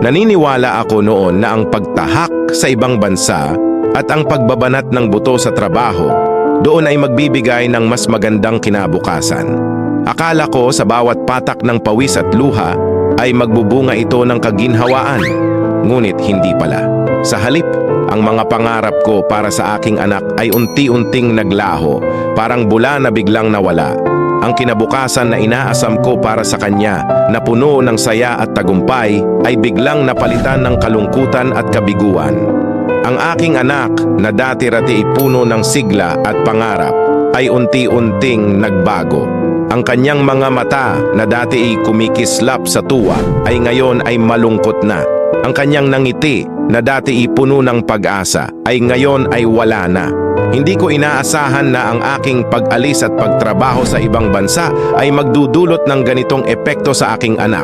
Naniniwala ako noon na ang pagtahak sa ibang bansa at ang pagbabanat ng buto sa trabaho doon ay magbibigay ng mas magandang kinabukasan. Akala ko sa bawat patak ng pawis at luha ay magbubunga ito ng kaginhawaan. Ngunit hindi pala. Sa halip, ang mga pangarap ko para sa aking anak ay unti-unting naglaho, parang bula na biglang nawala. Ang kinabukasan na inaasam ko para sa kanya na puno ng saya at tagumpay ay biglang napalitan ng kalungkutan at kabiguan. Ang aking anak na dati-rati puno ng sigla at pangarap ay unti-unting nagbago. Ang kanyang mga mata na dati ay kumikislap sa tuwa ay ngayon ay malungkot na. Ang kanyang nangiti na dati ay puno ng pag-asa ay ngayon ay wala na. Hindi ko inaasahan na ang aking pag-alis at pagtrabaho sa ibang bansa ay magdudulot ng ganitong epekto sa aking anak.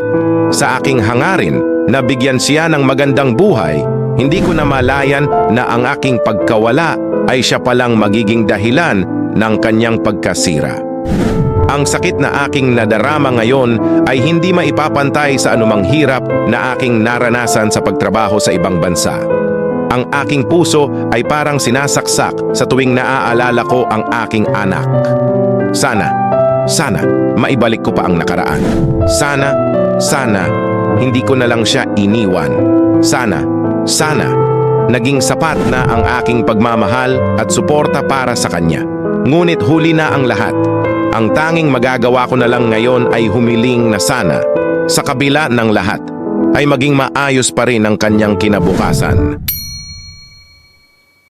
Sa aking hangarin na bigyan siya ng magandang buhay, hindi ko na malayan na ang aking pagkawala ay siya palang magiging dahilan ng kanyang pagkasira. Ang sakit na aking nadarama ngayon ay hindi maipapantay sa anumang hirap na aking naranasan sa pagtrabaho sa ibang bansa. Ang aking puso ay parang sinasaksak sa tuwing naaalala ko ang aking anak. Sana, sana, maibalik ko pa ang nakaraan. Sana, sana, hindi ko na lang siya iniwan. Sana, sana, naging sapat na ang aking pagmamahal at suporta para sa kanya. Ngunit huli na ang lahat. Ang tanging magagawa ko na lang ngayon ay humiling na sana, sa kabila ng lahat, ay maging maayos pa rin ang kanyang kinabukasan.